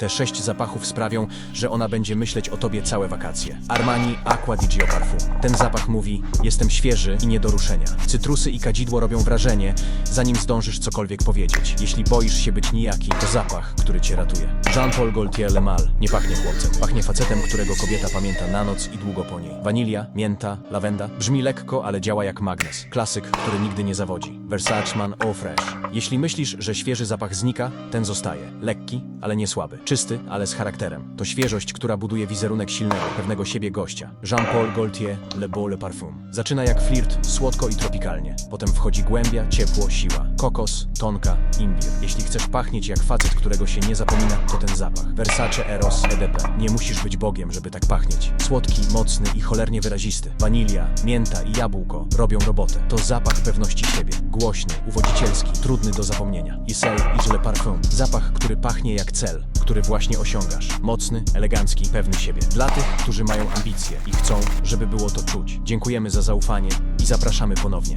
Te sześć zapachów sprawią, że ona będzie myśleć o tobie całe wakacje. Armani Aqua di Gio Parfum. Ten zapach mówi, jestem świeży i nie do ruszenia. Cytrusy i kadzidło robią wrażenie, zanim zdążysz cokolwiek powiedzieć. Jeśli boisz się być nijaki, to zapach, który cię ratuje. Jean-Paul Gaultier Le Mal nie pachnie chłopcem. Pachnie facetem, którego kobieta pamięta na noc i długo po niej. Wanilia, mięta, lawenda. Brzmi lekko, ale działa jak magnes. Klasyk, który nigdy nie zawodzi. Versace Man Eau Fresh. Jeśli myślisz, że świeży zapach znika, ten zostaje. Lekki, ale nie słaby. Czysty, ale z charakterem. To świeżość, która buduje wizerunek silnego, pewnego siebie gościa. Jean-Paul Gaultier Le Beau Le Parfum. Zaczyna jak flirt, słodko i tropikalnie. Potem wchodzi głębia, ciepło, siła. Kokos, tonka, imbir. Jeśli chcesz pachnieć jak facet, którego się nie zapomina, to ten zapach. Versace Eros EDP. Nie musisz być Bogiem, żeby tak pachnieć. Słodki, mocny i cholernie wyrazisty. Wanilia, mięta i jabłko robią robotę. To zapach pewności siebie. Głośny, uwodzicielski, trudny do zapomnienia. Isel i Le Parfum. Zapach, który pachnie jak cel, który właśnie osiągasz. Mocny, elegancki, pewny siebie. Dla tych, którzy mają ambicje i chcą, żeby było to czuć. Dziękujemy za zaufanie i zapraszamy ponownie.